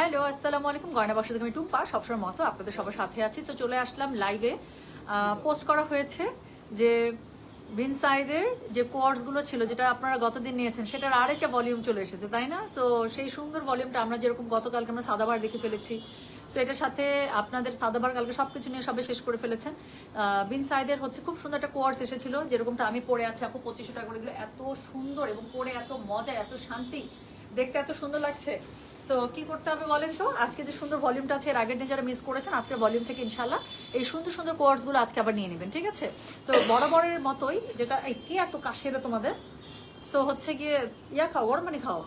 Hello, আসসালামু আলাইকুম। গয়না বাক্স থেকে আমি টুম্পা, সবসময় মতো আপনাদের সবার সাথে আছি। তো চলে আসলাম লাইভে পোস্ট করা হয়েছে যে বিন সাইদের যে কোয়ার্সগুলো ছিল, যেটা আপনারা গতদিন নিয়েছেন, সেটার আরেকটা ভলিউম চলে এসেছে, তাই না? সো সেই সুন্দর ভলিউমটা আমরা যেরকম গতকালকে আমরা সাদাবার দেখে ফেলেছি সো এটার সাথে আপনাদের সাদাবার কালকে সব কিছু নিয়ে সবে শেষ করে ফেলেছেন। বিন সাইদের হচ্ছে খুব সুন্দর একটা কোয়ার্স এসেছিল, যেরকমটা আমি পড়ে আছি, আপু, পঁচিশশো টাকা করে। এত সুন্দর এবং পরে এত মজা, এত শান্তি, দেখতে এত সুন্দর লাগছে। সো কি করতে হবে বলেন তো? আজকে যে সুন্দর ভলিউমটা আছে, এর আগের দিন যারা মিস করেছেন, আজকের ভলিউম থেকে ইনশাল্লাহ এই সুন্দর সুন্দর কোয়ার্সগুলো আজকে আবার নিয়ে নেবেন, ঠিক আছে? সো বরাবরের মতোই যেটা কি এত কাশের তোমাদের? সো হচ্ছে গিয়ে, ইয়া খাও ওর মানে খাও।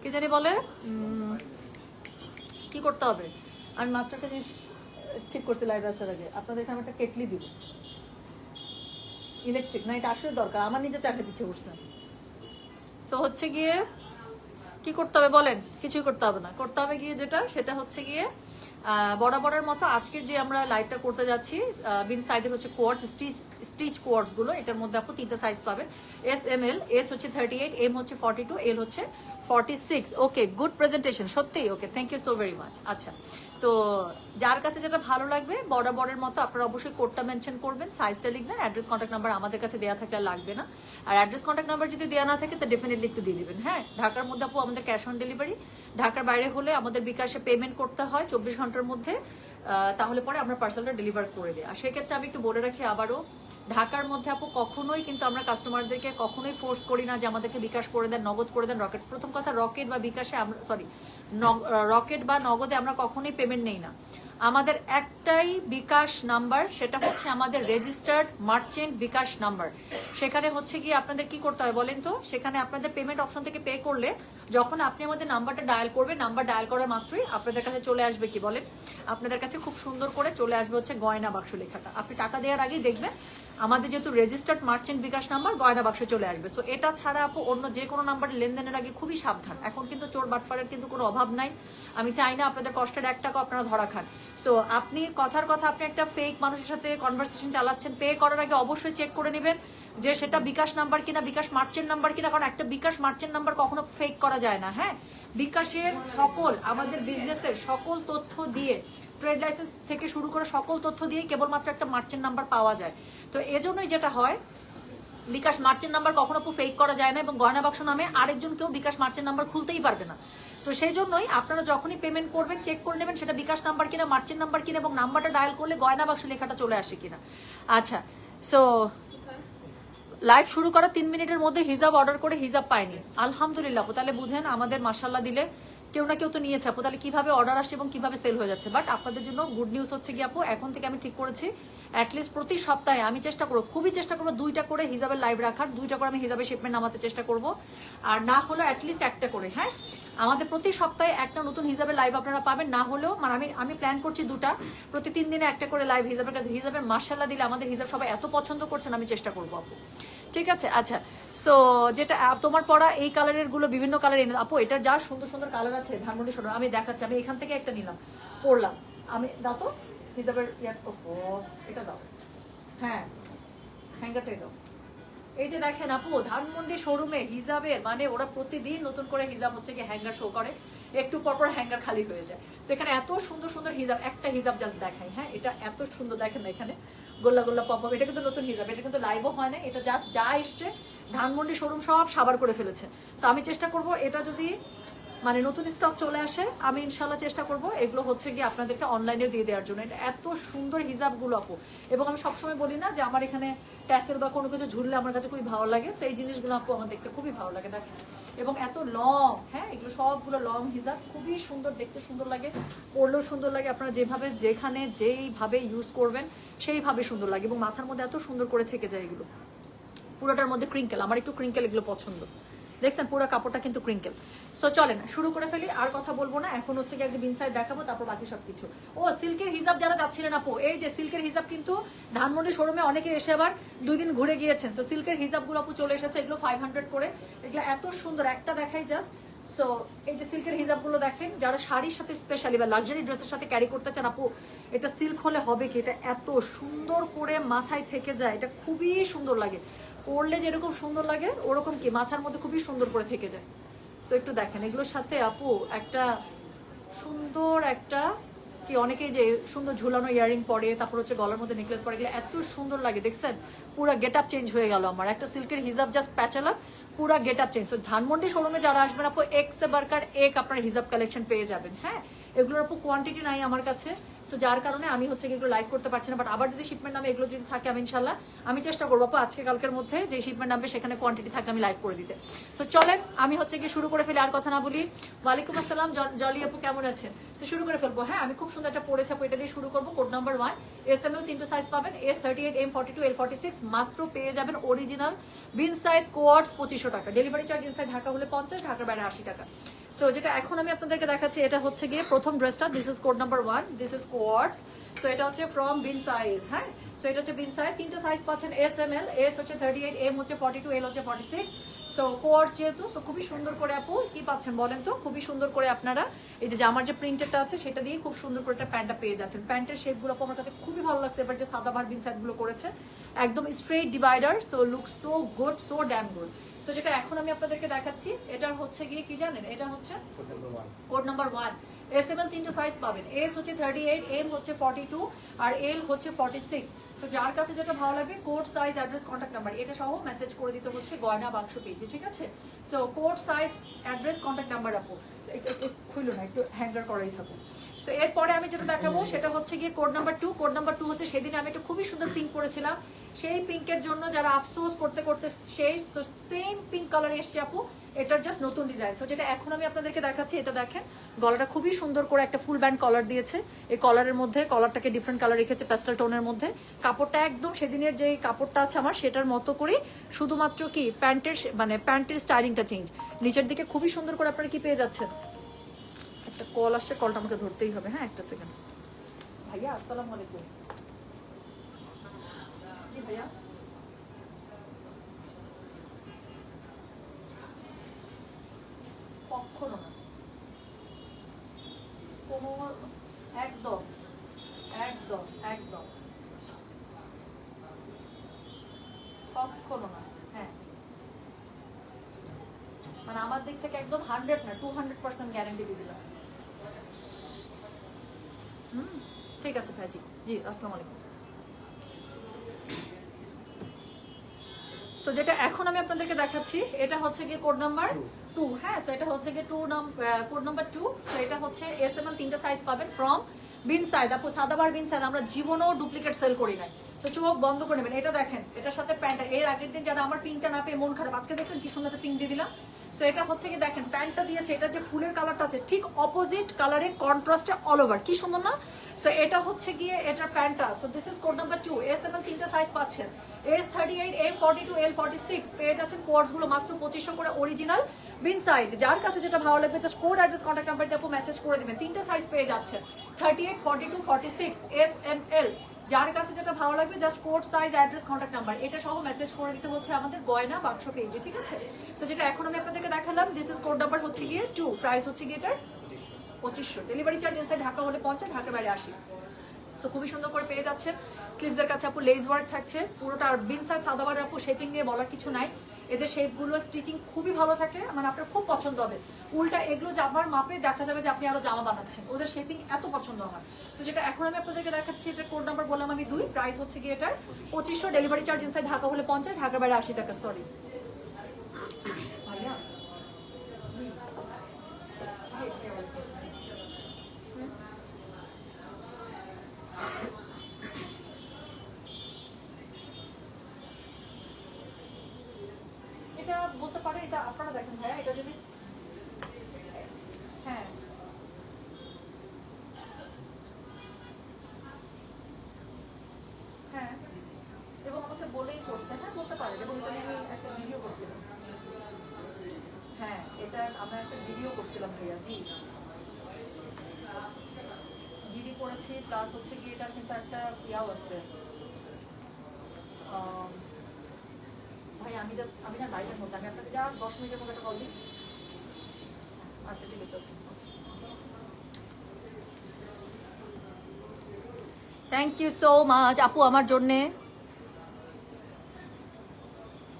কি জানি বলে? কি করতে হবে? আমি মাত্র একটা জিনিস ঠিক করতে লাইভ আসার আগে। আপনাদের এখানে একটা কেটলি দিব। ইলেকট্রিক না, এটা আসলে দরকার। আমার নিজে চাকরি দিচ্ছে উঠছে সো হচ্ছে গিয়ে কি করতে হবে বলেন? কিছুই করতে হবে না। করতে হবে গিয়ে যেটা, সেটা হচ্ছে গিয়ে বরাবরের মতো আজকের যে আমরা লাইভটা করতে যাচ্ছি বিন সাইজের হচ্ছে কোয়ার্স স্টিচ স্টিচ কোয়ার্সগুলো, এটার মধ্যে আপনি তিনটা সাইজ পাবেন। এস এম এল এস হচ্ছে থার্টি এইট এম হচ্ছে ফর্টি টু এল হচ্ছে forty six okay good presentation সত্যিই okay thank you so very much আচ্ছা তো যার কাছে যেটা ভালো লাগবে, বরাবরের মতো আপনারা অবশ্যই কোডটা মেনশন করবেন সাইজটা লিখবেন অ্যাড্রেস কন্ট্যাক্ট নাম্বার আমাদের কাছে দেওয়া থাকলে লাগবে না। আর অ্যাড্রেস কন্ট্যাক্ট নাম্বার যদি দেওয়া না থাকে, তো ডেফিনেটলি একটু দিয়ে দিবেন হ্যাঁ? ঢাকার মধ্যে আপু, আমাদের ক্যাশ অন ডেলিভারি ঢাকার বাইরে হলে আমাদের বিকাশে পেমেন্ট করতে হয় চব্বিশ ঘণ্টার মধ্যে। তাহলে পরে আমরা পার্সেলটা ডেলিভার করে দিই। আর সেক্ষেত্রে আমি একটু বলে রাখি আবারও ঢাকার মধ্যে আপু কখনোই কিন্তু আমরা কাস্টমারদেরকে কখনোই ফোর্স করি না যে আমাদেরকে বিকাশ করে দেন, নগদ করে দেন রকেট প্রথম কথা রকেট বা বিকাশে আমরা সরি রকেট বা নগদে আমরা কখনোই পেমেন্ট নেই না। আমাদের একটাই বিকাশ নাম্বার সেটা হচ্ছে আমাদের রেজিস্টার্ড মার্চেন্ট বিকাশ নাম্বার সেখানে হচ্ছে গিয়ে আপনাদের কি করতে হয় বলেন তো? সেখানে আপনাদের পেমেন্ট অপশন থেকে পে করলে যখন আপনি আমাদের নাম্বারটা ডায়াল করবেন নাম্বার ডায়াল করার মাত্রই আপনাদের কাছে চলে আসবে কি বলেন? আপনাদের কাছে খুব সুন্দর করে চলে আসবে হচ্ছে গয়না বাক্স লেখাটা। আপনি টাকা দেওয়ার আগেই দেখবেন আমাদের যেহেতু রেজিস্টার্ড মার্চেন্ট বিকাশ নাম্বার, গয়না বাক্সে চলে আসবে। তো এটা ছাড়া আপু অন্য যে কোনো নাম্বারে লেনদেনের আগে খুবই সাবধান। এখন কিন্তু চোর বাটপাড়ের কিন্তু কোনো অভাব নাই। আমি চাই না আপনাদের কষ্টের এক টাকা আপনারা ধরা খান। সো আপনি কথার কথা আপনি একটা ফেক মানুষের সাথে কনভারসেশন চালাচ্ছেন পে করার আগে অবশ্যই চেক করে নেবেন যে সেটা বিকাশ নাম্বার কিনা, বিকাশ মার্চেন্ট নাম্বার কিনা, কারণ একটা বিকাশ মার্চেন্ট নাম্বার কখনো ফেক করা যায় না হ্যাঁ? বিকাশের সকল, আমাদের বিজনেসের সকল তথ্য দিয়ে ট্রেড লাইসেন্স থেকে শুরু করে সকল তথ্য দিয়ে কেবলমাত্র একটা মার্চেন্ট নাম্বার পাওয়া যায়। তো এজন্যই যেটা হয়, বিকাশ মার্চেন্ট নাম্বার কখনো ফেক করা যায় না এবং গয়না বাক্স নামে আরেকজন কেউ বিকাশ মার্চেন্ট নাম্বার খুলতেই পারবে না। তো সেই জন্যই আপনারা যখনই পেমেন্ট করবেন চেক করে নেবেন সেটা বিকাশ নাম্বার কিনা মার্চেন্ট নাম্বার কিনা এবং নাম্বারটা ডায়াল করলে গয়না বাক্স লেখাটা চলে আসে কিনা। আচ্ছা সো লাইভ শুরু করার তিন মিনিটের মধ্যে হিজাব অর্ডার করে হিজাব পায়নি। আলহামদুলিল্লাহ তাহলে বুঝেন আমাদের মার্শাল্লাহ দিলে কেউ না কেউ তো নিয়েছে, আপু। তাহলে কীভাবে অর্ডার আসছে এবং কীভাবে সেল হয়ে যাচ্ছে? বাট আপনাদের জন্য গুড নিউজ হচ্ছে কি আপু, এখন থেকে আমি ঠিক করেছি অ্যাটলিস্ট প্রতি সপ্তাহে আমি চেষ্টা করব, খুবই চেষ্টা করব দুইটা করে হিজাবের লাইভ রাখার, দুইটা করে আমি হিজাবের শিপমেন্ট নামাতে চেষ্টা করব। আর না হলো অ্যাটলিস্ট একটা করে হ্যাঁ? আমাদের প্রতি সপ্তাহে একটা নতুন হিজাবের লাইভ আপনারা পাবেন, না হলেও মানে আমি আমি প্ল্যান করছি দুটা প্রতি তিন দিনে একটা করে লাইভ হিজাবের কাছে হিজাবের মার্শাল্লাহ দিলে আমাদের হিসাব সবাই এত পছন্দ করছেন, আমি চেষ্টা করব, আপু। ঠিক আছে? আচ্ছা সো যেটা তোমার পড়া এই কালারেরগুলো বিভিন্ন কালার এনে আপু, এটার যা সুন্দর সুন্দর কালার আছে, ধানমন্ডি শোনো আমি দেখাচ্ছি, আমি এখান থেকে একটা নিলাম, পড়লাম। আমি, দাও তো এটা দাও। হ্যাঁ হ্যাঙ্গারটাই দাও। এই যে দেখেন আপু, ধানমন্ডি শোরুমে হিজাবের মানে ওরা প্রতিদিন নতুন করে হিজাব হচ্ছে কি হ্যাঙ্গার শো করে, একটু পরপর হ্যাঙ্গার খালি হয়ে যায়। তো এখানে এত সুন্দর সুন্দর হিজাব, একটা হিজাব জাস্ট দেখাই হ্যাঁ? এটা এত সুন্দর, দেখেন এখানে। গোল্লা গোল্লা পপ এটা কিন্তু নতুন হিজাব এটা কিন্তু লাইভও হয় না এটা জাস্ট যা এসছে, ধানমন্ডি শোরুম সব সাবার করে ফেলেছে। তো আমি চেষ্টা করব এটা যদি মানে নতুন স্টক চলে আসে, আমি ইনশাল্লাহ চেষ্টা করব। এগুলো হচ্ছে গিয়ে আপনাদেরকে অনলাইনে দিয়ে দেওয়ার জন্য। এটা এত সুন্দর হিজাবগুলো আপু। এবং আমি সবসময় বলি না যে আমার এখানে ট্যাসেল বা কোনো কিছু ঝুললে আমার কাছে খুবই ভালো লাগে। সেই জিনিসগুলো আপু আমার দেখতে খুবই ভালো লাগে, দেখেন। এবং এত লং হ্যাঁ এগুলো সবগুলো লং হিজাব, খুবই সুন্দর, দেখতে সুন্দর লাগে, পরলেও সুন্দর লাগে। আপনারা যেভাবে, যেখানে, যেইভাবে ইউজ করবেন, সেইভাবে সুন্দর লাগে। এবং মাথার মধ্যে এত সুন্দর করে থেকে যায় এগুলো। পুরোটার মধ্যে ক্রিঙ্কেল আমার একটু ক্রিঙ্কেল এগুলো পছন্দ। দেখছেন পুরো কাপড়টা কিন্তু ক্রিঙ্কেল সো চলেন, শুরু করে ফেলি, আর কথা বলব না। এখন হচ্ছে কি একদম ইনসাইড দেখাবো, তারপর বাকি সবকিছু। ও সিল্কের হিসাব যারা যাচ্ছিলেন আপু, এই যে সিল্কের হিসাব কিন্তু ধানমন্ডি শোরুমে অনেকে এসে আবার দুই দিন ঘুরে গিয়েছেন। সো সিল্কের হিসাবগুলো আপু চলে এসেছে, এগুলো ফাইভ হান্ড্রেড করে। এগুলো এত সুন্দর, একটা দেখাই জাস্ট সো এই যে সিল্কের হিজাবগুলো দেখেন, যারা শাড়ির সাথে স্পেশালি বা লাক্সারি ড্রেসের সাথে ক্যারি করতে চান আপু, এটা সিল্ক হলে হবে কি? এটা এত সুন্দর করে মাথায় থেকে যায়, এটা খুবই সুন্দর লাগে। পরলে যেরকম সুন্দর লাগে, ওরকম কি? মাথার মধ্যে খুবই সুন্দর করে থেকে যায়। সো একটু দেখেন, এগুলোর সাথে আপু একটা সুন্দর একটা কি অনেকেই যে সুন্দর ঝুলানো ইয়ারিং পরে, তারপর হচ্ছে গলার মধ্যে নেকলেস পরে গেলে এত সুন্দর লাগে, দেখছেন? পুরো গেট আপ চেঞ্জ হয়ে গেল আমার। একটা সিল্কের হিজাব জাস্ট প্যাচালাম, পুরো গেট আপ চেঞ্জ তো ধানমন্ডি শোরুমে যারা আসবেন আপু এক্স বার্কার এক আপনার হিজাব কালেকশন পেয়ে যাবেন হ্যাঁ? এগুলোর আপু কোয়ান্টিটি নাই আমার কাছে। সো যার কারণে আমি হচ্ছে এগুলো লাইভ করতে পারছি না বাট আবার যদি শিপমেন্ট নামে এগুলো যদি থাকে, আমি ইনশাল্লাহ আমি চেষ্টা করব আজকে কালকের মধ্যে যে শিপমেন্ট নামবে সেখানে কোয়ান্টিটি থাকে আমি লাইভ করে দিতে। সো চলেন, আমি হচ্ছে কি শুরু করে ফেলি, আর কথা না বলি। ওয়ালাইকুম আসসালাম জলি আপু, কেমন আছেন? তো শুরু করে ফেলব। হ্যাঁ আমি খুব সুন্দর একটা পড়েছি আপু, এটা দিয়ে শুরু করব। Code number one S M L তিনটে সাইজ পাবেন S thirty eight M forty two L forty six মাত্র পেয়ে যাবেন অরিজিনাল বিন সাইড কোয়ার্ডস পঁচিশশো টাকা। ডেলিভারি চার্জ ইনসাইড ঢাকা হলে পঞ্চাশ, ঢাকার বাইরে আশি টাকা। সো যেটা এখন আমি আপনাদেরকে দেখাচ্ছি, এটা হচ্ছে গিয়ে প্রথম ড্রেসটা this is code number one this is coords so এটা হচ্ছে ফ্রম বিন সাইড হ্যাঁ? সো এটা হচ্ছে বিন সাইড তিনটা সাইজ পাচ্ছেন এস এম এল এস হচ্ছে থার্টি এইট এম হচ্ছে ফর্টি টু এল হচ্ছে ফর্টি সিক্স সো কোয়ার্ডস যেহেতু সো খুবই সুন্দর করে আপু কি পাচ্ছেন বলেন তো? খুবই সুন্দর করে আপনারা এই যে জামার যে প্রিন্টেডটা আছে সেটা দিয়ে খুব সুন্দর করে একটা প্যান্টটা পেয়ে যাচ্ছেন। প্যান্টের শেপগুলো আপু আমার কাছে খুবই ভালো লাগছে এবার যে সাদা বার বিন সাইডগুলো করেছে একদম straight divider so look so good so damn good so যেটা এখন আমি আপনাদেরকে দেখাচ্ছি এটার হচ্ছে গিয়ে কি জানেন? এটা হচ্ছে কোড নাম্বার ওয়ান এস তিনটে সাইজ পাবেন। এস হচ্ছে থার্টি এইট এম হচ্ছে ফর্টি টু আর এল হচ্ছে ফর্টি সিক্স সো যার কাছে যেটা ভালো লাগবে code size address contact number এটা সহ মেসেজ করে দিতে হচ্ছে গয়না বাক্স পেজে ঠিক আছে? So code size address contact number আপু। এটা খুললো না একটু হ্যাঙ্গার করাই থাকুক। সো এরপরে আমি যেটা দেখাবো সেটা হচ্ছে গিয়ে code number two code number two হচ্ছে সেদিন আমি একটা খুবই সুন্দর পিঙ্ক পরেছিলাম। সেই পিঙ্কের জন্য যারা আফসোস করতে করতে সেই সেম পিঙ্ক কালার এসছে আপু। এটার জাস্ট নতুন ডিজাইন সো যেটা এখন আমি আপনাদেরকে দেখাচ্ছি, এটা দেখেন, গলাটা খুবই সুন্দর করে একটা ফুল ব্যান্ড কলার দিয়েছে। এই কলারের মধ্যে কলারটাকে ডিফারেন্ট কালার রেখেছে প্যাস্টেল টোনের মধ্যে। কাপড়টা একদম সেদিনের যে কাপড়টা আছে আমার, সেটার মতো করে শুধুমাত্র কি, প্যান্টের মানে প্যান্টের স্টাইলিংটা চেঞ্জ নিচের দিকে খুবই সুন্দর করে আপনারা কি পেয়ে যাচ্ছেন? একটা কল আসছে কলটা আমাকে ধরতেই হবে। হ্যাঁ একটা সেকেন্ড ভাইয়া, আসসালামু আলাইকুম। জি ভাইয়া। কখনো না। কোনো একদম একদম একদম। কখনো না হ্যাঁ। মানে আমার দিক থেকে একদম হান্ড্রেড না টু হান্ড্রেড পার্সেন্ট গ্যারান্টি দিয়ে দিলাম। হুম, ঠিক আছে ভাইজি। জি, আসসালামু আলাইকুম। সো যেটা এখন আমি আপনাদেরকে দেখাচ্ছি, এটা হচ্ছে গিয়ে কোড নাম্বার টু হ্যাঁ সো এটা হচ্ছে গিয়ে two code number two so এটা হচ্ছে এস এম এল তিনটা সাইজ পাবেন ফ্রম বিন সাইজ আপু সাদাবার বিন সাইজ আমরা জীবনও ডুপ্লিকেট সেল করি নাই। তো চোখ বন্ধ করে নেবেন। এটা দেখেন, এটার সাথে প্যান্ট এর আগের দিন যারা আমার পিঙ্কটা না পেয়ে মন খারাপ, আজকে দেখছেন কি সুন্দর একটা পিঙ্ক দিয়ে দিলাম? সো এটা হচ্ছে কি দেখেন, প্যান্টটা দিয়েছে এটা যে ফুলের কালারটা আছে, ঠিক অপোজিট কালারে কন্ট্রাস্টে অল ওভার কি সুন্দর না? সো এটা হচ্ছে গিয়ে এটার প্যান্টটা। So this is code number two S M L তিনটা সাইজ পাচ্ছেন। S thirty eight M forty two L forty six পেয়ে যাচ্ছেন কোর্সগুলো মাত্র পঁচিশশো করে অরিজিনাল বিন সাইড যার কাছে যেটা ভালো লাগবে just code address contact number দিয়ে মেসেজ করে দিবেন। তিনটা সাইজ পেয়ে যাচ্ছেন। Thirty eight forty two forty six S M L যার কাছে যেটা ভালো লাগবে just code size address contact number এটা সহ মেসেজ করে দিতে হচ্ছে আমাদের গয়না বাক্স পেজে ঠিক আছে? সো যেটা এখন আমি আপনাদেরকে দেখালাম দিস ইজ কোড নাম্বার হচ্ছে গিয়ে টু প্রাইস হচ্ছে গিয়ে এটার পঁচিশশো। ডেলিভারি চার্জ এসে ঢাকা হলে পঞ্চাশ ঢাকা বাইরে আসি তো খুবই সুন্দর করে পেয়ে যাচ্ছেন। স্লিভসের কাছে আপু লেজ ওয়ার্ক থাকছে। পুরোটা বিন সাইজ সাদাবার আপু শেপিং নিয়ে বলার কিছু নাই। এদের শেপগুলো স্টিচিং খুবই ভালো থাকে মানে আপনার খুব পছন্দ হবে। উল্টা এগুলো জামার মাপে দেখা যাবে যে আপনি আরও জামা বানাচ্ছেন। ওদের শেপিং এত পছন্দ হয়। তো যেটা এখন আমি আপনাদেরকে দেখাচ্ছি, এটা কোড নাম্বার বললাম আমি দুই প্রাইস হচ্ছে গিয়ে এটার পঁচিশশো ডেলিভারি চার্জ ইনসাইড ঢাকা হলে পঞ্চাশ, ঢাকার বাইরে আশি টাকা সরি ভাইয়া জি জি হুম? এটা বলতে পারে এটা আপনারা দেখেন ভাইয়া এটা যদি হ্যাঁ হ্যাঁ এবং আমাকে বলেই করছে হ্যাঁ বলতে পারে এবং এটা নিয়ে আমি একটা ভিডিও করছিলাম হ্যাঁ এটা আমরা একটা ভিডিও করছিলাম ভাইয়া জি জিডি প্লাস হচ্ছে কি এটার কিন্তু একটা ইয়াও আছে। ভাই, আমি জাস্ট আমি না লাইভের মধ্যে আমি আপনাকে যা দশ মিনিটের মধ্যে একটা কল দিই। আচ্ছা ঠিক আছে। থ্যাংক ইউ সো মাচ আপু, আমার জন্যে।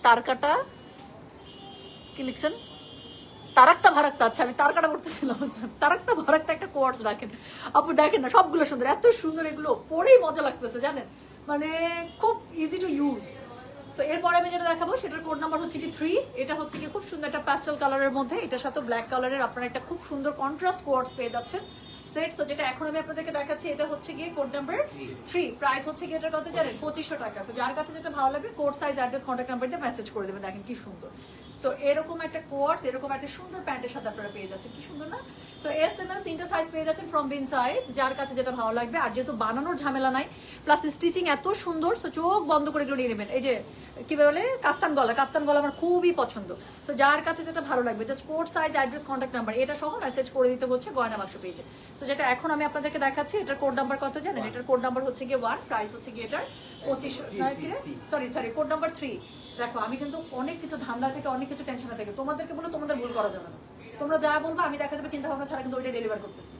তারকাটা? কি লিখছেন? তারাক্তা ভারাক্তা আছে, আমি তার কাটা পড়তেছিলাম তারাক্তা ভারাক্তা একটা কোয়ার্স রাখেন। আপু দেখেন না, সবগুলো সুন্দর, এত সুন্দর এগুলো পরেই মজা লাগতেছে, জানেন? মানে খুব ইজি টু ইউজ সো এরপরে আমি যেটা দেখাবো, সেটার কোড নাম্বার হচ্ছে কি থ্রি এটা হচ্ছে কি খুব সুন্দর একটা প্যাস্টেল কালারের মধ্যে, এটার সাথে ব্ল্যাক কালারের আপনারা একটা খুব সুন্দর কন্ট্রাস্ট কোয়ার্স পেয়ে যাচ্ছেন। সেট তো যেটা এখন আমি আপনাদেরকে দেখাচ্ছি, এটা হচ্ছে গিয়ে কোড নাম্বার থ্রি প্রাইস হচ্ছে গিয়ে এটার কত জানেন, পঁচিশশো টাকা। সো যার কাছে যেটা ভালো লাগবে code size address contact number দিয়ে মেসেজ করে দেবেন, দেখেন কি সুন্দর। সো এরকম একটা কোয়ার্স এরকম একটা সুন্দর প্যান্টের সাথে আপনারা পেয়ে যাচ্ছেন। কি সুন্দর না? সো এস এম এল তিনটা সাইজ পেয়ে যাচ্ছেন ফ্রম বিন সাইজ যার কাছে যেটা ভালো লাগবে। আর যেহেতু বানানোর ঝামেলা নাই প্লাস স্টিচিং এত সুন্দর সো চোখ বন্ধ করে এগুলো নিয়ে নেবেন। এই যে কি বলে? কাস্তান গলা। কাস্তান গলা আমার খুবই পছন্দ। সো যার কাছে যেটা ভালো লাগবে just code size address contact number এটা সহ মেসেজ করে দিতে বলছে গয়না বাক্স পেয়েছে সো যেটা এখন আমি আপনাদেরকে দেখাচ্ছি এটার কোড নাম্বার কত জানেন? এটার কোড নাম্বার হচ্ছে গিয়ে ওয়ান প্রাইস হচ্ছে গিয়ে এটার পঁচিশশো sorry sorry code number three দেখো, আমি কিন্তু অনেক কিছু ধান্দা থেকে, অনেক কিছু টেনশনে থাকে, তোমাদেরকে বলে তোমাদের ভুল করা যাবে না। তোমরা যা বলব আমি দেখা যাবে চিন্তা ভাবনা ছাড়া কিন্তু ওইটা ডেলিভার করতেছি।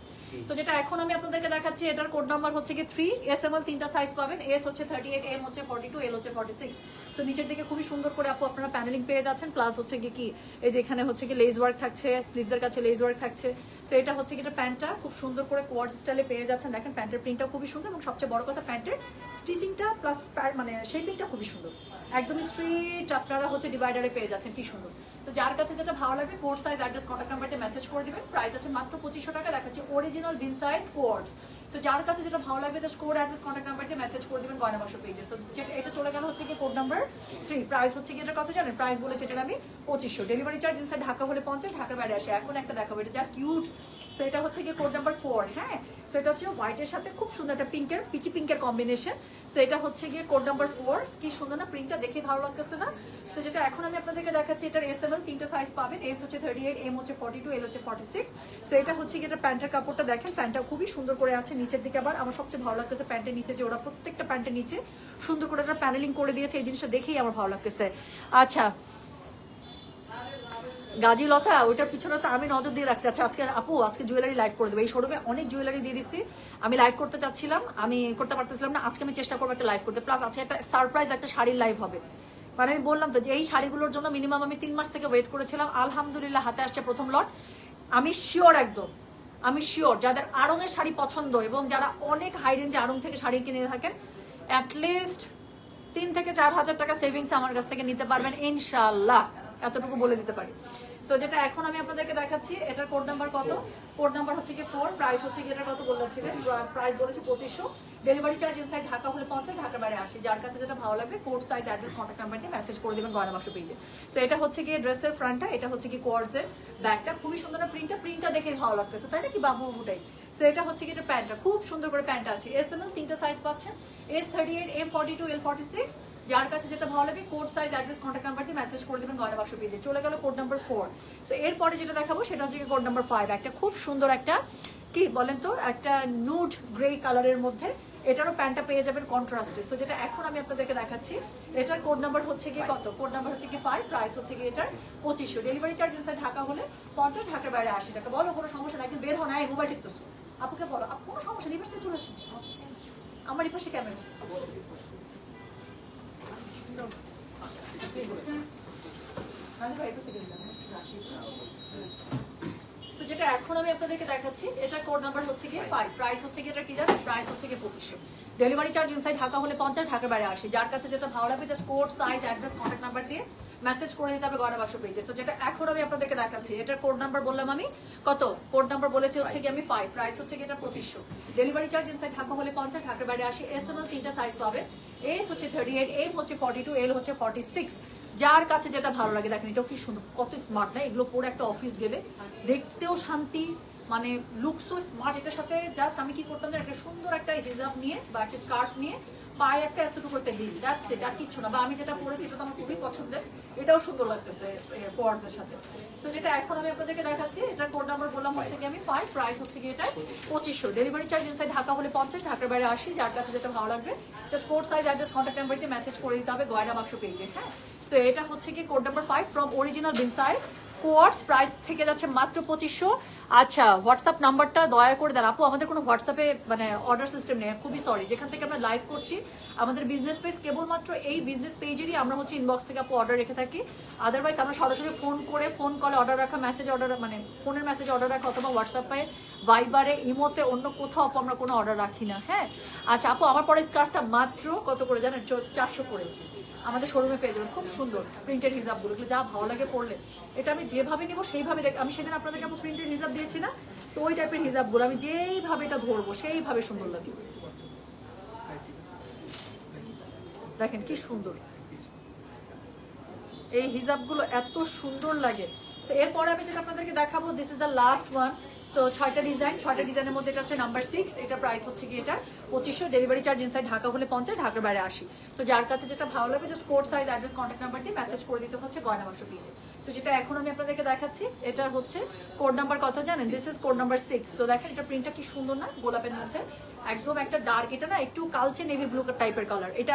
তো যেটা এখন আমি আপনাদেরকে দেখাচ্ছি এটার কোড নাম্বার হচ্ছে কি থ্রি এস এম এল তিনটা সাইজ পাবেন এস হচ্ছে থার্টি এইট এম হচ্ছে ফর্টি টু এল হচ্ছে ফর্টি সিক্স তো নিচের দিকে খুবই সুন্দর করে আপু আপনারা প্যানেলিং পেয়ে যাচ্ছেন প্লাস হচ্ছে কি কি এই যে এখানে হচ্ছে কি লেজ ওয়ার্ক থাকছে স্লিভসের কাছে লেজ ওয়ার্ক থাকছে। তো এটা হচ্ছে কি এটা প্যান্টটা খুব সুন্দর করে কোয়ার্ড স্টাইলে পেয়ে যাচ্ছেন। দেখেন প্যান্টের প্রিন্টটাও খুবই সুন্দর এবং সবচেয়ে বড় কথা প্যান্টের স্টিচিংটা প্লাস মানে শেপিংটা খুবই সুন্দর। একদমই স্ট্রিট আপনারা হচ্ছে ডিভাইডারে পেয়ে যাচ্ছেন কি সুন্দর। তো যার কাছে যেটা ভালো লাগবে কোর্ট সাইজ অ্যাড্রেস কন্ট্যাক্ট নাম্বারতে মেসেজ করে দেবেন। প্রাইস আছে মাত্র পঁচিশশো টাকা, দেখাচ্ছে অরিজিনাল বিনসাইড কোয়ার্ডস সো যার কাছে যেটা ভালো লাগবে জাস্ট কোড অ্যাড্রেস কন্ট্যাক্ট নাম্বারতে মেসেজ করে দিবেন গয়না বাক্স পেজে সো এটা চলে গেল হচ্ছে কি কোড নাম্বার থ্রি প্রাইস হচ্ছে কি এটা কত জানেন? প্রাইস বলেছে এটা আমি পঁচিশশো। ডেলিভারি চার্জ ইনসাইড ঢাকা হলে পঞ্চাশ ঢাকার বাইরে আসে। এখন একটা দেখাবো, এটা যা কিউট সো এটা হচ্ছে কি কোড নাম্বার ফোর হ্যাঁ? সো এটা হচ্ছে হোয়াইটের সাথে খুব সুন্দর একটা পিঙ্কের পিচি পিঙ্কের কম্বিনেশন সো এটা হচ্ছে গিয়ে কোড নাম্বার ফোর কি সুন্দর না? প্রিন্টটা দেখে ভালো লাগতেছে না? সো যেটা এখন আমি আপনাদেরকে দেখাচ্ছি, এটার এস এল তিনটা সাইজ পাবেন। এস হচ্ছে থার্টি এইট এম হচ্ছে ফর্টি টু এল হচ্ছে ফর্টি সিক্স সো এটা হচ্ছে গিয়ে এটা প্যান্টের কাপড়টা দেখেন। প্যান্টটা খুবই সুন্দর করে আছে নিচের দিকে আবার আমার সবচেয়ে ভালো লাগতেছে প্যান্টের নিচে যে ওরা প্রত্যেকটা প্যান্টের নিচে সুন্দর করে একটা প্যানেলিং করে দিয়েছে। এই জিনিসটা দেখেই আমার ভালো লাগতেছে। আচ্ছা। গাজী লতা, ওইটার পিছনে তো আমি নজর দিয়ে রাখছি। আচ্ছা আজকে আপু, আজকে জুয়েলারি লাইভ করে দেবো। এই শোরুমে অনেক জুয়েলারি দিয়ে দিচ্ছি আমি লাইভ করতে চাচ্ছিলাম, আমি করতে পারতেছিলাম না। আজকে আমি চেষ্টা করব একটা লাইভ করতে। প্লাস আজকে একটা সারপ্রাইজ একটা শাড়ির লাইভ হবে। মানে আমি বললাম তো যে এই শাড়িগুলোর জন্য মিনিমাম আমি তিন মাস থেকে ওয়েট করেছিলাম। আলহামদুলিল্লাহ, হাতে আসছে প্রথম লট আমি শিওর একদম আমি শিওর যাদের আড়ংয়ের শাড়ি পছন্দ এবং যারা অনেক হাই রেঞ্জে আড়ং থেকে শাড়ি কিনে থাকেন অ্যাটলিস্ট তিন থেকে চার হাজার টাকা সেভিংস আমার কাছ থেকে নিতে পারবেন ইনশাল্লাহ এতটুকু বলে দিতে পারি। সো যেটা এখন আমি আপনাদেরকে দেখাচ্ছি এটার কোড নাম্বার কত? কোড নাম্বার হচ্ছে কি ফোর প্রাইস হচ্ছে কি এটার কত বলেছিলেন প্রাইস বলেছে পঁচিশশো। ডেলিভারি চার্জ ইনসাইড ঢাকা হলে পৌঁছে ঢাকার বাইরে আসে। যার কাছে যেটা ভালো লাগবে code size address contact number দিয়ে মেসেজ করে দেবেন গয়না বাক্স পেজে সো এটা হচ্ছে গিয়ে ড্রেসের ফ্রন্টটা এটা হচ্ছে কি কোয়ার্সের ব্যাগটা খুবই সুন্দর প্রিন্টটা প্রিন্টটা দেখে ভালো লাগতেছে তাই না কি বাবু বাবুটাই সো এটা হচ্ছে কি এটা প্যান্টটা খুব সুন্দর করে প্যান্ট আছে। এস এম এল তিনটা সাইজ পাচ্ছেন। S thirty eight M forty two L forty six যার কাছে যেটা ভালো লাগে code size address contact number দিয়ে মেসেজ করে দেবেন গয়না বাক্স পেজে চলে গেল কোড নাম্বার ফোর সো এরপরে যেটা দেখাবো সেটা হচ্ছে কোড নাম্বার ফাইভ একটা খুব সুন্দর একটা, কি বলেন তো, একটা নুড গ্রে কালারের মধ্যে এটারও প্যান্টটা পেয়ে যাবেন কন্ট্রাস্টে সো যেটা এখন আমি আপনাদেরকে দেখাচ্ছি, এটার কোড নাম্বার হচ্ছে কি কত? কোড নাম্বার হচ্ছে কি ফাইভ প্রাইস হচ্ছে কি এটার পঁচিশশো। ডেলিভারি চার্জ ঢাকা হলে পঞ্চাশ, ঢাকার বাইরে আশি টাকা। বলো, কোনো সমস্যা নাই বের হন, এই মোবাইল টিপতেছো। আপুকে বলো কোনো সমস্যা নেই চলে আসেন। আমার এই পাশে ক্যামেরা। So, যেটা এখন আমি আপনাদেরকে দেখাচ্ছি এটা কোড নাম্বার হচ্ছে গিয়ে ফাইভ প্রাইস হচ্ছে গিয়ে এটা কি জানেন প্রাইস হচ্ছে গিয়ে পঁচিশশো। ডেলিভারি চার্জ ইনসাইড ঢাকা হলে পঞ্চাশ ঢাকার বাইরে আসে। যার কাছে যেটা ভালো লাগবে just code size address contact number দিয়ে মেসেজ করে দিতে হবে গয়না বাক্স পেজে সো যেটা এখন আমি আপনাদেরকে দেখাচ্ছি এটার কোড নাম্বার বললাম আমি, কত? কোড নাম্বার বলেছে হচ্ছে কি আমি ফাইভ প্রাইস হচ্ছে কি এটা পঁচিশশো। ডেলিভারি চার্জ ইনসাইড ঢাকা হলে পঞ্চাশ, ঢাকার বাইরে আসে এস এম এল তিনটা সাইজ পাবে। এস হচ্ছে থার্টি এইট এম হচ্ছে ফর্টি টু এল হচ্ছে ফর্টি সিক্স যার কাছে যেটা ভালো লাগে, দেখেন এটাও কি সুন্দর, কত স্মার্ট না? এগুলো পরে একটা অফিস গেলে দেখতেও শান্তি মানে লুকসও স্মার্ট এটার সাথে জাস্ট আমি কি করতাম? একটা সুন্দর একটা হিজাব নিয়ে বা একটা স্কার্ফ নিয়ে পায়ে একটা এতটুকু একটা হিল দ্যাটস আর কিচ্ছু না। বা আমি যেটা পরেছি এটা তো আমার খুবই পছন্দের, এটাও সুন্দর লাগতেছে পোয়ার্সের সাথে। সো যেটা এখন আমি আপনাদেরকে দেখাচ্ছি, এটা কোড নাম্বার বললাম হচ্ছে কি আমি ফাইভ প্রাইস হচ্ছে কি এটা পঁচিশশো। ডেলিভারি চার্জ ইনসাইড ঢাকা হলে পঞ্চাশ, ঢাকার বাইরে আসি যার কাছে যেটা ভালো লাগবে just code size address contact number দিয়ে মেসেজ করে দিতে হবে, গয়না বাক্স পেজে হ্যাঁ? সো এটা হচ্ছে কি code number five from original Beanside coords price থেকে যাচ্ছে মাত্র পঁচিশশো। আচ্ছা হোয়াটসঅ্যাপ নাম্বারটা দয়া করে দেন। আপু, আমাদের কোনো হোয়াটসঅ্যাপে মানে অর্ডার সিস্টেম নেই। খুবই সরি যেখান থেকে আমরা লাইভ করছি, আমাদের বিজনেস পেজ কেবলমাত্র এই বিজনেস পেজেরই আমরা হচ্ছে ইনবক্স থেকে আপু অর্ডার রেখে থাকি। আদারওয়াইজ আমরা সরাসরি ফোন করে ফোন কলে অর্ডার রাখা মেসেজ অর্ডার মানে ফোনের মেসেজ অর্ডার রাখা অথবা হোয়াটসঅ্যাপে ভাইবারে ইমোতে অন্য কোথাও আপু আমরা কোনো অর্ডার রাখি না। হ্যাঁ? আচ্ছা আপু, আমার পরে স্কার্ফটা মাত্র কত করে জানেন? চারশো করে। আমাদের শোরুমে পেয়ে যাবেন। খুব সুন্দর প্রিন্টেড হিসাবগুলো এগুলো যা ভালো লাগে পড়লে এটা আমি যেভাবে নেব, সেইভাবে দেখ আমি সেদিন আপনাদেরকে আপু প্রিন্টেড হিসাব দিয়েছি না? তো ওই টাইপের হিসাবগুলো আমি যেইভাবে এটা ধরবো, সেইভাবে সুন্দর লাগবে। দেখেন কি সুন্দর। এই হিজাবগুলো এত সুন্দর লাগে। তো এরপরে আমি যেটা আপনাদেরকে দেখাবো this is the last one so ছয়টা ডিজাইন ছয়টা ডিজাইনের মধ্যে এটা হচ্ছে নাম্বার সিক্স এটা প্রাইস হচ্ছে কি এটা পঁচিশশো ডেলিভারি চার্জ ইনসাইড ঢাকা হলে পঞ্চাশ, ঢাকার বাইরে আসি সো যার কাছে যেটা ভালো লাগবে just code size address contact number দিয়ে মেসেজ করে দিতে হচ্ছে গয়না বাক্স পেজে সো যেটা এখন আমি আপনাদেরকে দেখাচ্ছি, এটা হচ্ছে কোড নাম্বার কত জানেন? This is code number six so দেখেন এটা প্রিন্টটা কি সুন্দর না, গোলাপের মধ্যে। একদম একটা ডার্ক এটা না একটু কালচে নেভি ব্লু টাইপের কালার এটা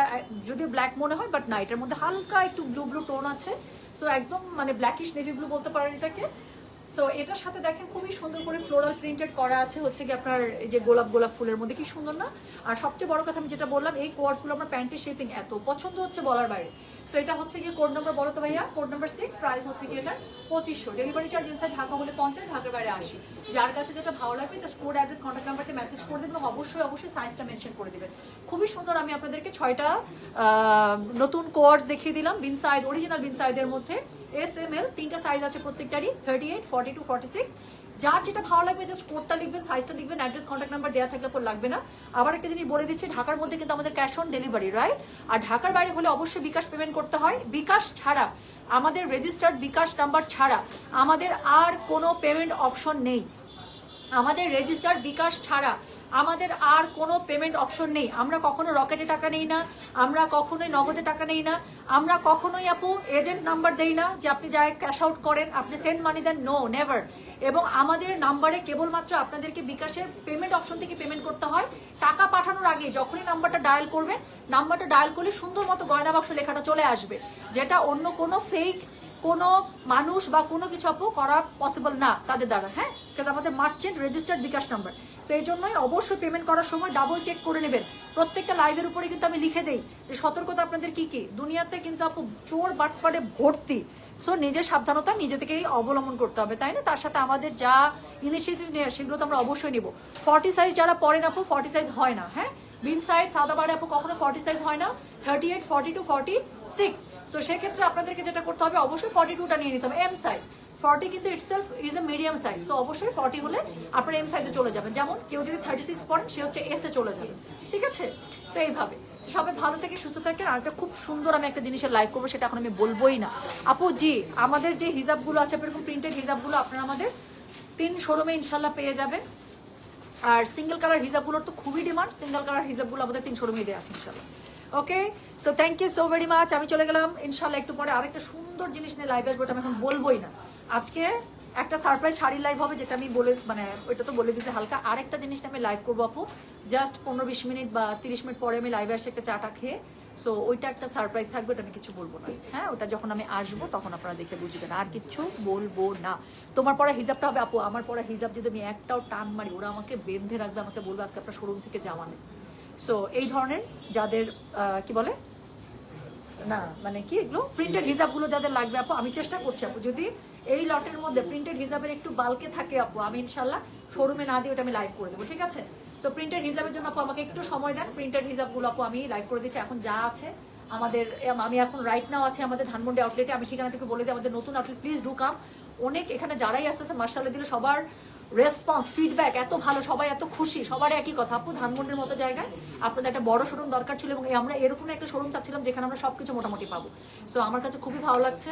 যদি ব্ল্যাক মনে হয় বাট না, এটার মধ্যে হালকা একটু ব্লু ব্লু টোন আছে। সো একদম মানে ব্ল্যাকিশ নেভি ব্লু বলতে পারেন এটাকে। সো এটার সাথে দেখেন খুবই সুন্দর করে ফ্লোরাল প্রিন্টেড করা আছে, হচ্ছে কি আপনার এই যে গোলাপ গোলাপ ফুলের মধ্যে, কি সুন্দর না? আর সবচেয়ে বড় কথা আমি যেটা বললাম, এই কোয়ার্সগুলো আমার প্যান্টের শেপিং এত পছন্দ হচ্ছে বলার বাইরে। সো এটা হচ্ছে গিয়ে কোড নাম্বার বলো তো ভাইয়া? কোড নাম্বার সিক্স প্রাইস হচ্ছে কি এটা পঁচিশশো। ডেলিভারি চার্জ ইনসাইড ঢাকা হলে পঞ্চাশ ঢাকার বাইরে আসি যার কাছে যেটা ভালো লাগবে জাস্ট কোড অ্যাড্রেস কন্ট্যাক্ট নাম্বারতে মেসেজ করে দেবেন এবং অবশ্যই অবশ্যই সাইজটা মেনশন করে দেবেন। খুবই সুন্দর আমি আপনাদেরকে ছয়টা নতুন কোয়ার্স দেখিয়ে দিলাম বিন সাইজ অরিজিনাল বিন সাইজের মধ্যে। এস এম এল তিনটা সাইজ আছে প্রত্যেকটারই thirty eight forty two forty six যার যেটা ভালো লাগবে জাস্ট কোডটা লিখবেন সাইজটা লিখবেন অ্যাড্রেস কন্ট্যাক্ট নাম্বার দেওয়া থাকলে পর লাগবে না। আবার একটা জিনিস বলে দিচ্ছি, ঢাকার মধ্যে কিন্তু আমাদের ক্যাশ অন ডেলিভারি রাইট আর ঢাকার বাইরে হলে অবশ্যই বিকাশ পেমেন্ট করতে হয়। বিকাশ ছাড়া, আমাদের রেজিস্টার্ড বিকাশ নাম্বার ছাড়া আমাদের আর কোনো পেমেন্ট অপশন নেই। আমাদের রেজিস্টার্ড বিকাশ ছাড়া আমাদের আর কোনো পেমেন্ট অপশন নেই। আমরা কখনো রকেটে টাকা নেই না, আমরা কখনোই নগদে টাকা নেই না, আমরা কখনোই আপু এজেন্ট নাম্বার দেই না যে আপনি যাই ক্যাশ আউট করেন, আপনি সেন্ড মানি দেন নো নেভার এবং আমাদের নাম্বারে কেবলমাত্র আপনাদেরকে বিকাশের পেমেন্ট অপশন থেকে পেমেন্ট করতে হয়। টাকা পাঠানোর আগে যখনই নাম্বারটা ডায়াল করবেন নাম্বারটা ডায়াল করলে সুন্দর মতো গয়না বাক্স লেখাটা চলে আসবে, যেটা অন্য কোনো ফেক কোনো মানুষ বা কোনো কিছু আপু করা পসিবল না তাদের দ্বারা হ্যাঁ? আমাদের মার্চেন্ট রেজিস্টার্ড বিকাশ নাম্বার এই জন্যই অবশ্যই পেমেন্ট করার সময় ডাবল চেক করে নেবেন। প্রত্যেকটা লাইভের উপরে কিন্তু আমি লিখে দেই যে সতর্কতা আপনাদের কি কি? দুনিয়াতে কিন্তু আপু চোর বাটপাড়ে ভর্তি। সো নিজের সাবধানতা নিজে থেকেই অবলম্বন করতে হবে, তাই না? তার সাথে আমাদের যা ইনিশিয়েটিভ নেওয়ার সেগুলো তো আমরা অবশ্যই নিব। ফর্টি সাইজ যারা পড়েন আপু ফর্টি সাইজ হয় না হ্যাঁ? বিন সাইজ সাদা বাড়ে আপু কখনো ফর্টি সাইজ হয় না। Thirty eight forty two forty six তো সেক্ষেত্রে আপনাদেরকে যেটা করতে হবে, অবশ্যই ফর্টি টুটা নিয়ে নিতে হবে এম সাইজ ফর্টি কিন্তু itself is a medium size তো অবশ্যই ফর্টি হলে আপনার এম সাইজে চলে যাবেন। যেমন কেউ যদি থার্টি সিক্স পড়েন, সে হচ্ছে এসে চলে যাবে। ঠিক আছে? তো এইভাবে। সবাই ভালো থেকে সুস্থ থাকেন আর একটা খুব সুন্দর আমি একটা জিনিসের লাইভ করব, সেটা এখন আমি বলবোই না। আপু, জি, আমাদের যে হিজাবগুলো আছে, এরকম প্রিন্টেড হিজাবগুলো আপনারা আমাদের তিন শোরুমে ইনশাল্লাহ পেয়ে যাবেন। আর সিঙ্গেল কালার হিজাবগুলোর তো খুবই ডিমান্ড সিঙ্গেল কালার হিজাবগুলো আমাদের তিন শোরুমে দেওয়া আছে ইনশাল্লাহ okay so thank you so very much আমি চলে গেলাম। ইনশাল্লাহ একটু পরে আরেকটা সুন্দর জিনিস নিয়ে লাইভ আসব আমি এখন বলবোই না। আজকে একটা সারপ্রাইজ শাড়ি লাইভ হবে যেটা আমি বলে মানে ওইটা তো বলে দিতে হালকা। আরেকটা জিনিস নিয়ে আমি লাইভ করব আপু। জাস্ট পনেরো বিশ মিনিট বা তিরিশ মিনিট পরে আমি লাইভে আসে একটা চাটা খেয়ে। সো ওইটা একটা সারপ্রাইজ থাকবে, ওটা আমি কিছু বলব না। হ্যাঁ ওটা যখন আমি আসব, তখন আপনারা দেখে বুঝবেন। আর কিছু বলব না। তোমার পরে হিজাবটা হবে আপু। আমার পরে হিজাব যদি আমি একটাও টান মারি, ওরা আমাকে বেঁধে রাখবে, আমাকে বলবে আজকে আপনার শোরুম থেকে জামা নেই। সো এই ধরনের যাদের কি বলে? না মানে কি এগুলো? প্রিন্টেড হিসাবগুলো যাদের লাগবে আপু, আমি চেষ্টা করছি আপু। যদি এই লটের মধ্যে প্রিন্টেড হিসাবের একটু বালকে থাকে আপু, আমি ইনশাল্লাহ শোরুমে না দিয়ে ওটা আমি লাইভ করে দেবো, ঠিক আছে? সো প্রিন্টেড হিসাবের জন্য আপু আমাকে একটু সময় দেন প্রিন্টেড হিসাবগুলো আপু আমি লাইভ করে দিচ্ছি, এখন যা আছে আমাদের আমি এখন রাইট নাও আছে আমাদের ধানমন্ডি আউটলেটে আমি ঠিকানাটা একটু বলে দিই, আমাদের নতুন আউটলেট প্লিজ ডু কাম অনেক এখানে যারাই আসতে আসতেছে, মার্শাল্লাহ দিলে সবার রেসপন্স ফিডব্যাক এত ভালো, সবাই এত খুশি, সবার একই কথা আপু, ধানমন্ডির মতো জায়গায় আপনাদের একটা বড় শোরুম দরকার ছিল এবং আমরা এরকম একটা শোরুম চাচ্ছিলাম যেখানে আমরা সবকিছু মোটামুটি পাবো। সো আমার কাছে খুবই ভালো লাগছে।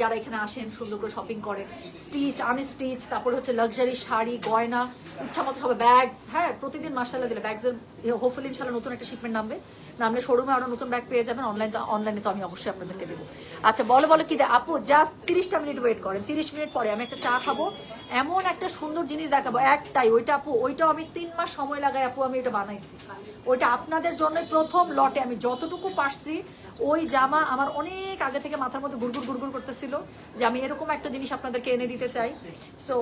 যারা এখানে আসেন, সুন্দর করে শপিং করেন। স্টিচ আনস্টিচ তারপরে হচ্ছে লাক্সারি শাড়ি, গয়না ইচ্ছা মতো হবে ব্যাগস হ্যাঁ প্রতিদিন মাসাল্লাহ দিলে ব্যাগসের হোপফুলি ইনশাল্লাহ নতুন একটা শিপমেন্ট নামবে। নামলে শোরুমে আরও নতুন ব্যাগ পেয়ে যাবেন অনলাইন অনলাইনে তো আমি অবশ্যই আপনাদেরকে দেবো। আচ্ছা বলো বলো কি আপু জাস্ট তিরিশটা মিনিট ওয়েট করেন। তিরিশ মিনিট পরে আমি একটা চা খাব। এমন একটা সুন্দর জিনিস দেখাবো, একটাই, ওইটা আপু, ওইটাও আমি তিন মাস সময় লাগাই, আপু, আমি এটা বানাইছি। ওইটা আপনাদের জন্য প্রথম লটে আমি যতটুকু পারছি ওই জামা আমার অনেক আগে থেকে মাথার মধ্যে গুড়গুড় গুড়গুড় করতেছিল যে আমি এরকম একটা জিনিস আপনাদেরকে এনে দিতে চাই। সো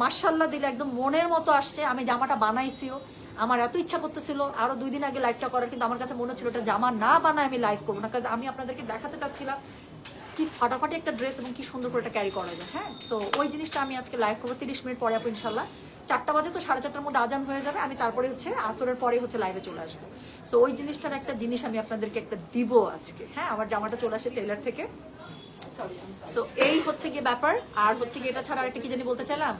মার্শাল্লাহ দিলে একদম মনের মতো আসছে, আমি জামাটা বানাইছিও। আমার এত ইচ্ছা করতেছিল, আরও দুই দিন আগে লাইভটা করার, কিন্তু আমার কাছে মনে হচ্ছিল এটা জামা না বানায় আমি লাইভ করব না কাজ আমি আপনাদেরকে দেখাতে চাচ্ছিলাম কি ফাটাফাটি একটা ড্রেস এবং কি সুন্দর করে এটা ক্যারি করা যায়। হ্যাঁ? সো ওই জিনিসটা আমি আজকে লাইভ করব, তিরিশ মিনিট পরে আপনি ইনশাল্লাহ চারটা বাজে তো সাড়ে চারটার মধ্যে আজান হয়ে যাবে, আমি তারপরে হচ্ছে আসরের পরে হচ্ছে লাইভে চলে আসব। সো ওই জিনিসটার একটা জিনিস আমি আপনাদেরকে একটা দিব আজকে। হ্যাঁ আমার জামাটা চলে আসে টেলার থেকে। সো এই হচ্ছে গিয়ে ব্যাপার। আর হচ্ছে গিয়ে এটা ছাড়া আরেকটা কি জানি বলতে চাইলাম?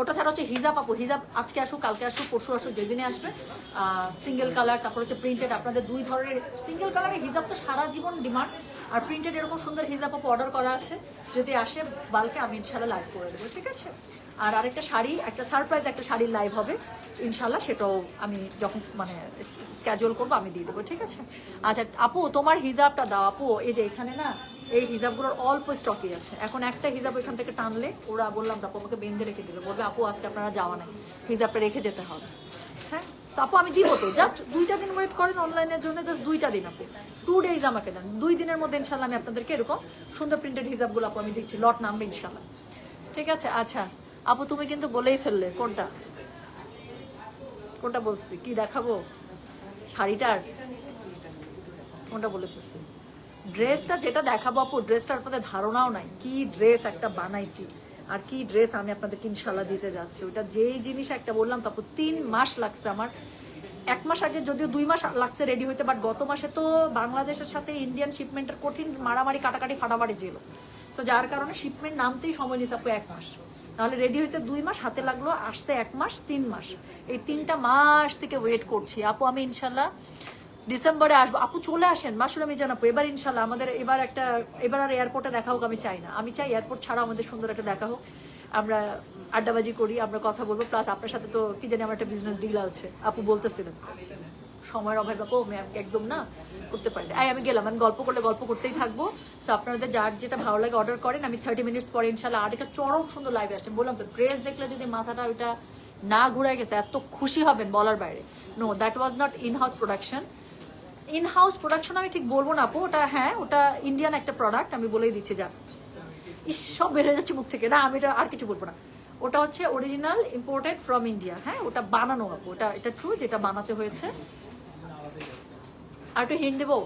ওটা ছাড়া হচ্ছে হিজাব আপু, হিজাব আজকে আসুক, কালকে আসুক, পরশু আসুক যেদিনে আসবে। সিঙ্গেল কালার তারপর হচ্ছে প্রিন্টেড আপনাদের দুই ধরনের। সিঙ্গেল কালারের হিজাব তো সারা জীবন ডিমান্ড আর প্রিন্টেড এরকম সুন্দর হিজাব অর্ডার করা আছে। যদি আসে বালকে আমি ইনশাল্লাহ লাইভ করে দেবো, ঠিক আছে? আর আরেকটা শাড়ি, একটা সারপ্রাইজ একটা শাড়ির লাইভ হবে। ইনশাল্লাহ সেটাও আমি যখন মানে স্ক্যাজুয়াল করব, আমি দিয়ে দেবো, ঠিক আছে? আচ্ছা আপু, তোমার হিজাবটা দাও। আপু, এই যে এখানে না, এই হিজাবগুলোর অল্প স্টকই আছে। এখন একটা হিজাব এখান থেকে টানলে, ওরা বললাম তো আপু আমাকে বেঁধে রেখে দিল। বলবে, আপু, আজকে আপনারা যাওয়া নাই। হিজাবটা রেখে যেতে হবে। তো আপু আমি দিব তো। জাস্ট দুইটা দিন ওয়েট করেন অনলাইনের জন্য জাস্ট দুইটা দিন আপু। টু ডেজ আমাকে দেন। দুই দিনের মধ্যে ইনশাল্লাহ আমি আপনাদেরকে এরকম সুন্দর প্রিন্টেড হিজাবগুলো আপু আমি দিচ্ছি। লট নামবে ইনশাল্লাহ ঠিক আছে? আচ্ছা। আপু, তুমি কিন্তু বলেই ফেললে। কোনটা? কোনটা বলছি? কি দেখাবো? শাড়িটার? কোনটা বলে ফেলছি? ড্রেসটা যেটা দেখাবো আপু ড্রেসটার আপনাদের ধারণাও নাই। কি ড্রেস একটা বানাইছি। আর কি ড্রেস আমি আপনাদেরকে ইনশাল্লাহ দিতে যাচ্ছি। ওটা যেই জিনিস একটা বললাম, তারপর তিন মাস লাগছে আমার। এক মাস আগে যদিও দুই মাস লাগছে রেডি হইতে বাট গত মাসে তো বাংলাদেশের সাথে ইন্ডিয়ান শিপমেন্টের কঠিন মারামারি, কাটাকাটি, ফাটাফাটি ছিল। সো যার কারণে শিপমেন্ট নামতেই সময় নিয়েছে আপু এক মাস। তাহলে রেডি হয়েছে দুই মাস, হাতে লাগল আসতে এক মাস, তিন মাস। এই তিনটা মাস থেকে ওয়েট করছি। আপু, আমি ইনশাল্লাহ ডিসেম্বরে আসব। আপু চলে আসেন, মাসুর আমি জানাব। এবার ইনশাল্লাহ আমাদের এবার একটা, এবার আর এয়ারপোর্টে দেখা হোক আমি চাই না। আমি চাই এয়ারপোর্ট ছাড়া আমাদের সুন্দর একটা দেখা হোক। আমরা আড্ডাবাজি করি, আমরা কথা বলব। প্লাস আপনার সাথে তো কি জানি আমার একটা বিজনেস ডিল আছে। আপু বলতেছিলেন। সময়ের অভাব আপু আমি একদম না করতে পারি না। আমি গেলাম, আমি গল্প করলে গল্প করতেই থাকব। সো আপনাদের যার যেটা ভালো লাগে অর্ডার করেন। আমি থার্টি মিনিটস পরে ইনশাল্লাহ আর একটা চরম সুন্দর লাইভে আসছে। বললাম তো ড্রেস দেখলে যদি মাথাটা ওইটা না ঘুরে গেছে, এত খুশি হবেন বলার বাইরে। No that was not in house production in house production আমি ঠিক বলব না আপু, ওটা হ্যাঁ ওটা ইন্ডিয়ান একটা প্রোডাক্ট আমি বলেই দিচ্ছি, যা। ইস, সব বেড়ে যাচ্ছে মুখ থেকে। না, আমি এটা আর কিছু বলব না। ওটা হচ্ছে অরিজিনাল ইম্পোর্টেড ফ্রম ইন্ডিয়া হ্যাঁ ওটা বানানো আপু, ওটা, এটা ট্রু যেটা বানাতে হয়েছে। আর একটু হিন্ট দেবো?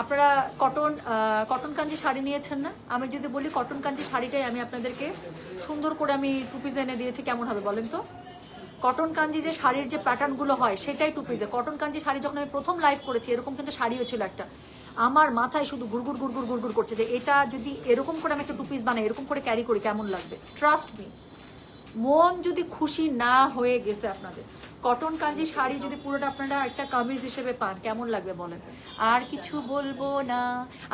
আপনারা কটন কটন কাঞ্জি শাড়ি নিয়েছেন না? আমি যদি বলি কটন কাঞ্জি শাড়িটাই আমি আপনাদেরকে সুন্দর করে আমি টু পিস এনে দিয়েছি, কেমন হবে বলেন তো? কটন কাঞ্জি যে শাড়ির যে প্যাটার্নগুলো হয়, সেটাই টু পিসে। কটন কাঞ্জি শাড়ি যখন আমি প্রথম লাইভ করেছি, এরকম কিন্তু শাড়িও ছিল একটা। আমার মাথায় শুধু গুড়গুড় গুড়গুড় গুড়গুড় করছে যে, এটা যদি এরকম করে আমি একটা টু পিস বানাই, এরকম করে ক্যারি করি, কেমন লাগবে? ট্রাস্ট মি মন যদি খুশি না হয়ে গেছে আপনাদের, কটন কাঞ্জি শাড়ি যদি পুরোটা আপনারা একটা কামিজ হিসেবে পান, কেমন লাগবে বলেন? আর কিছু বলব না।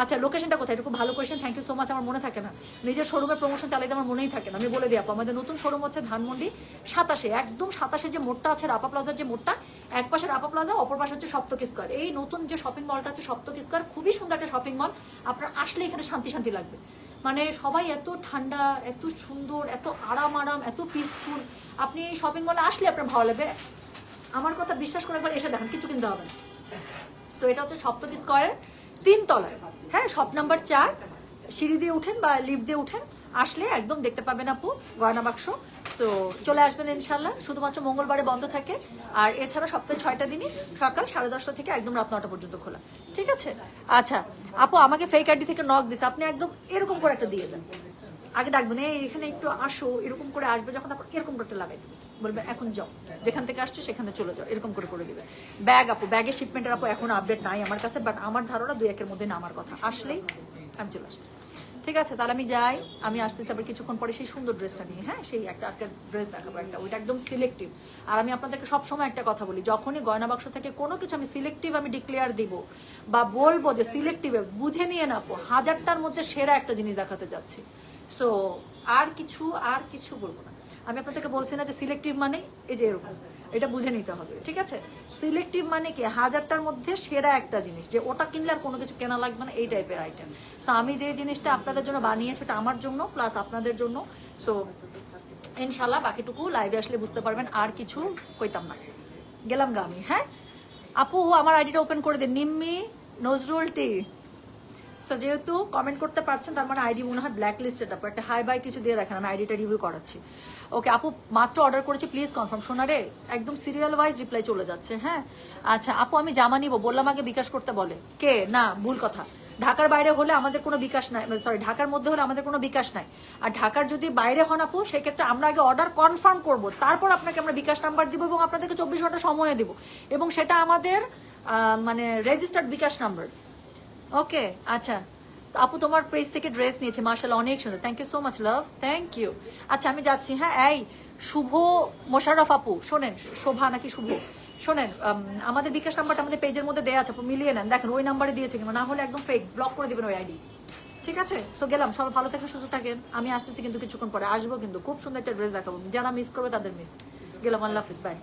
আচ্ছা লোকেশনটা কোথায়? একটু ভালো question thank you so much আমার মনে থাকে না। নিজের শোরুমে প্রমোশন চালাইতে আমার মনেই থাকে না, আমি বলে দিই আপু, আমাদের নতুন শোরুম হচ্ছে ধানমন্ডি সাতাশে, একদম সাতাশে যে মোড়টা আছে রাপা প্লাজার যে মোড়টা, এক পাশে রাপা প্লাজা অপর পাশে হচ্ছে সপ্তক স্কোয়ার এই নতুন যে শপিং মলটা আছে সপ্তক স্কোয়ার খুবই সুন্দর একটা শপিং মল আপনার আসলে এখানে শান্তি শান্তি লাগবে। মানে সবাই এত ঠান্ডা, এত সুন্দর, এত আরাম আরাম, এত পিসফুল আপনি শপিং মলে আসলে আপনার ভালো লাগবে। আমার কথা বিশ্বাস করে একবার এসে দেখেন, কিছু কিনতে হবে সো এটা হচ্ছে সপ্তক স্কোয়ারের তিন তলায় হ্যাঁ শপ নাম্বার চার, সিঁড়ি দিয়ে উঠেন বা লিফট দিয়ে উঠেন। আসলে একদম দেখতে পাবেন আপু, গয়না বাক্স। সো চলে আসবেন ইনশাল্লাহ। শুধুমাত্র মঙ্গলবারে বন্ধ থাকে। আর এছাড়া সপ্তাহে ছয়টা দিনই সকাল সাড়ে দশটা থেকে একদম রাত নটা পর্যন্ত খোলা। ঠিক আছে? আচ্ছা আপু, আমাকে ফেক আইডি থেকে নক দিছে। আপনি একদম এরকম করে একটা দিয়ে দেন। আগে ডাকবেন, এই, এখানে একটু আসো। এরকম করে আসবে, যখন তারপর এরকম করতে লাগাই। বলবে, এখন যাও। যেখান থেকে আসছো, সেখানে চলে যাও। এরকম করে করে দিবে। ব্যাগ আপু ব্যাগের শিপমেন্টের আপু, এখন আপডেট নাই আমার কাছে বাট আমার ধারণা দুই একের মধ্যে নামার কথা। আসলেই আমি চলে আসব ঠিক আছে, তাহলে আমি যাই। আমি আসতেছি, আবার কিছুক্ষণ পরে সেই সুন্দর ড্রেসটা নিয়ে হ্যাঁ? সেই একটা একটা ড্রেস দেখাবো একটা, ওইটা একদম সিলেক্টিভ আর আমি আপনাদেরকে সবসময় একটা কথা বলি, যখনই গয়না বাক্স থেকে কোনো কিছু আমি সিলেক্টিভ আমি ডিক্লেয়ার দিব বা বলব যে সিলেক্টিভে বুঝে নিয়ে নাপো হাজারটার মধ্যে সেরা একটা জিনিস দেখাতে যাচ্ছি। সো আর কিছু আর কিছু বলব না। আমি আপনাদেরকে বলছি না যে সিলেক্টিভ মানে এই যে এরকম। এটা বুঝে নিতে হবে, ঠিক আছে? সিলেক্টিভ মানে কি? হাজারটার মধ্যে সেরা একটা জিনিস, যে ওটা কিনলে আর কোনো কিছু কেনা লাগবে না, এই টাইপের আইটেম সো আমি যে জিনিসটা আপনাদের জন্য বানিয়েছি, ওটা আমার জন্য প্লাস আপনাদের জন্য। সো ইনশাল্লাহ বাকিটুকু লাইভে আসলে বুঝতে পারবেন, আর কিছু কইতাম না। গেলাম গা আমি হ্যাঁ? আপু, আমার আইডিটা ওপেন করে দিন। নিম্মি নজরুল টি। সো যেহেতু কমেন্ট করতে পারছেন, তার মানে আইডি মনে হয় ব্ল্যাক লিস্টেড আপু একটা হাই বাই কিছু দিয়ে রাখেন, আমি আইডিটা রিভিউ করাচ্ছি। ওকে আপু, মাত্র অর্ডার করেছি প্লিজ কনফার্ম শোনারে একদম সিরিয়াল ওয়াইজ রিপ্লাই চলে যাচ্ছে হ্যাঁ? আচ্ছা আপু, আমি জামা নিব, বললাম আগে বিকাশ করতে বলে। কে? না, ভুল কথা। ঢাকার বাইরে হলে আমাদের কোনো বিকাশ নাই সরি ঢাকার মধ্যে হলে আমাদের কোনো বিকাশ নাই। আর ঢাকার যদি বাইরে হন আপু, সেক্ষেত্রে আমরা আগে অর্ডার কনফার্ম করব। তারপর আপনাকে আমরা বিকাশ নাম্বার দিব এবং আপনাদেরকে চব্বিশ ঘণ্টা সময় দিব। এবং সেটা আমাদের মানে রেজিস্টার্ড বিকাশ নাম্বার ওকে আচ্ছা। আপু তোমার পেজ থেকে ড্রেস নিয়েছে মার্শাল অনেক সুন্দর। Thank you so much love thank you আচ্ছা আমি যাচ্ছি হ্যাঁ এই শুভ মোশাররফ আপু, শোনেন, শোভা নাকি শুভ? শোনেন আমাদের বিকাশ নাম্বারটা আমাদের পেজের মধ্যে দেওয়া আছে, আপু, মিলিয়ে নেন। দেখেন, ওই নাম্বারে দিয়েছে কিনা না হলে একদম ফেক ব্লক করে দেবেন ওই আইডি ঠিক আছে? সো গেলাম, সবাই ভালো থাকেন, সুস্থ থাকেন। আমি আসতেছি কিন্তু কিছুক্ষণ পরে। আসব কিন্তু, খুব সুন্দর একটা ড্রেস দেখাবো। যারা মিস করবে তাদের মিস গেলাম, আল্লাহ হাফিজ বাই